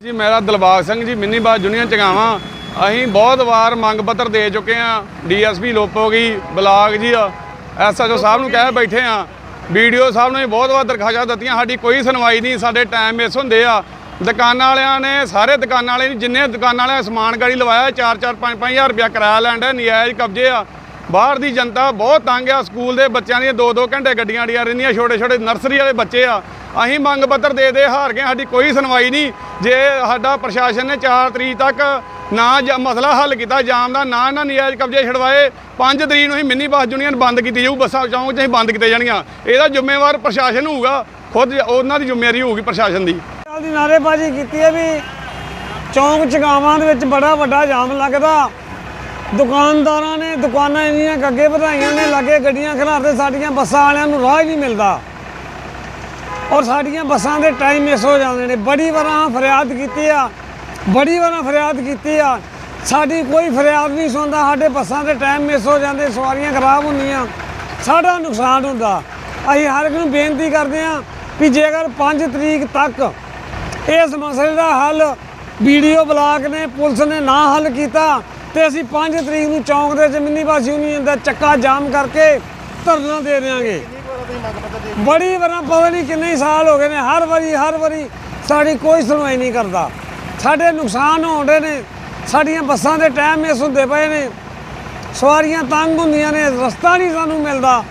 ਜੀ, ਮੇਰਾ ਦਿਲਬਾਗ ਸਿੰਘ ਜੀ, ਮਿੰਨੀ ਬਾਸ ਜੁਨੀਅਰ ਚਗਾਵਾਂ। ਅਸੀਂ ਬਹੁਤ ਵਾਰ ਮੰਗ ਪੱਤਰ ਦੇ ਚੁੱਕੇ ਆ ਡੀਐਸਪੀ ਲੋਪੋਗੀ ਬਲਾਕ ਜੀ, ਐਸਐਚਓ ਸਾਹਿਬ ਨੂੰ ਕਹਿ ਬੈਠੇ ਆ ਵੀਡੀਓ ਸਾਹਿਬ ਨੂੰ ਵੀ ਬਹੁਤ ਵਾਰ ਦਰਖਾਸਤਾਂ ਦਿੱਤੀਆਂ, ਸਾਡੀ ਕੋਈ ਸੁਣਵਾਈ ਨਹੀਂ, ਸਾਡੇ ਟਾਈਮ ਮਿਸ ਹੁੰਦੇ ਆ। ਦੁਕਾਨਾਂ ਵਾਲਿਆਂ ਨੇ, ਸਾਰੇ ਦੁਕਾਨਾਂ ਵਾਲੇ ਜਿੰਨੇ ਦੁਕਾਨਾਂ ਵਾਲਿਆਂ ਸਮਾਨ ਗਾੜੀ ਲਵਾਇਆ 4-4 5-5000 ਰੁਪਇਆ ਕਿਰਾਇਆ ਲੈਣ ਦਾ ਨਜਾਇਜ਼ ਕਬਜ਼ੇ ਆ। ਬਾਹਰ ਦੀ ਜਨਤਾ ਬਹੁਤ ਤੰਗ ਆ, ਸਕੂਲ ਦੇ ਬੱਚਿਆਂ ਦੀਆਂ 2-2 ਘੰਟੇ ਗੱਡੀਆਂ ਅੜੀਆਂ ਰਹਿੰਦੀਆਂ ਛੋਟੇ-ਛੋਟੇ ਨਰਸਰੀ ਵਾਲੇ ਬੱਚੇ ਆ। ਅਸੀਂ ਮੰਗ ਪੱਤਰ ਦੇ ਦੇ ਹਾਰ ਗਏ ਸਾਡੀ ਕੋਈ ਸੁਣਵਾਈ ਨਹੀਂ। ਜੇ ਸਾਡਾ ਪ੍ਰਸ਼ਾਸਨ ਨੇ 4 ਤਰੀਕ ਤੱਕ ਨਾ ਜ- ਮਸਲਾ ਹੱਲ ਕੀਤਾ, ਜਾਮ ਦਾ ਨਾ ਨਾ ਨਜਾਇਜ਼ ਕਬਜ਼ੇ ਛਡਵਾਏ 5 ਤਰੀਕ ਨੂੰ ਹੀ ਮਿੰਨੀ ਬੱਸ ਯੂਨੀਅਨ ਬੰਦ ਕੀਤੀ ਜਾਊ, ਬੱਸਾਂ ਚੌਂਕ 'ਚ ਅਸੀਂ ਬੰਦ ਕੀਤੇ ਜਾਣੀਆਂ ਇਹਦਾ ਜ਼ਿੰਮੇਵਾਰ ਪ੍ਰਸ਼ਾਸਨ ਹੋਊਗਾ, ਖੁਦ ਉਹਨਾਂ ਦੀ ਜ਼ਿੰਮੇਵਾਰੀ ਹੋਊਗੀ ਪ੍ਰਸ਼ਾਸਨ ਦੀ। ਨਾਲ ਦੀ ਨਾਰੇਬਾਜ਼ੀ ਕੀਤੀ ਹੈ ਵੀ ਚੌਂਕ ਚਗਾਵਾਂ ਦੇ ਵਿੱਚ ਬੜਾ ਵੱਡਾ ਜਾਮ ਲੱਗਦਾ। ਦੁਕਾਨਦਾਰਾਂ ਨੇ ਦੁਕਾਨਾਂ ਇੰਨੀਆਂ ਅੱਗੇ ਵਧਾਈਆਂ ਨੇ, ਲੱਗੇ ਗੱਡੀਆਂ ਖਿਲਾਰਦੇ ਸਾਡੀਆਂ ਬੱਸਾਂ ਵਾਲਿਆਂ ਨੂੰ ਰਾਹ ਹੀ ਨਹੀਂ ਮਿਲਦਾ। ਔਰ ਸਾਡੀਆਂ ਬੱਸਾਂ ਦੇ ਟਾਈਮ ਮਿਸ ਹੋ ਜਾਂਦੇ ਨੇ। ਬੜੀ ਵਾਰਾਂ ਫਰਿਆਦ ਕੀਤੀ ਆ, ਬੜੀ ਵਾਰਾਂ ਫਰਿਆਦ ਕੀਤੀ ਆ। ਸਾਡੀ ਕੋਈ ਫਰਿਆਦ ਨਹੀਂ ਸੁਣਦਾ, ਸਾਡੇ ਬੱਸਾਂ ਦੇ ਟਾਈਮ ਮਿਸ ਹੋ ਜਾਂਦੇ, ਸਵਾਰੀਆਂ ਖਰਾਬ ਹੁੰਦੀਆਂ, ਸਾਡਾ ਨੁਕਸਾਨ ਹੁੰਦਾ। ਅਸੀਂ ਹਰ ਇੱਕ ਨੂੰ ਬੇਨਤੀ ਕਰਦੇ ਹਾਂ ਵੀ ਜੇਕਰ 5 ਤਰੀਕ ਤੱਕ ਇਸ ਮਸਲੇ ਦਾ ਹੱਲ ਵੀਡੀਓ ਬਲਾਕ ਨੇ, ਪੁਲਿਸ ਨੇ ਨਾ ਹੱਲ ਕੀਤਾ ਤੇ ਅਸੀਂ 5 ਤਰੀਕ ਨੂੰ ਚੌਂਕ ਦੇ ਜ਼ਮੀਨੀ ਬੱਸ ਯੂਨੀਅਨ ਦਾ ਚੱਕਾ ਜਾਮ ਕਰਕੇ ਧਰਨਾ ਦੇ ਦੇਵਾਂਗੇ ਬੜੀ ਵਾਰਾਂ ਪਤਾ ਨਹੀਂ ਕਿੰਨੇ ਸਾਲ ਹੋ ਗਏ ਨੇ, ਹਰ ਵਾਰੀ ਹਰ ਵਾਰੀ ਸਾਡੀ ਕੋਈ ਸੁਣਵਾਈ ਨਹੀਂ ਕਰਦਾ। ਸਾਡੇ ਨੁਕਸਾਨ ਹੋਣਦੇ ਨੇ, ਸਾਡੀਆਂ ਬੱਸਾਂ ਦੇ ਟਾਈਮ ਮਿਸ ਹੁੰਦੇ ਪਏ ਨੇ, ਸਵਾਰੀਆਂ ਤੰਗ ਹੁੰਦੀਆਂ ਨੇ, ਰਸਤਾ ਨਹੀਂ ਸਾਨੂੰ ਮਿਲਦਾ।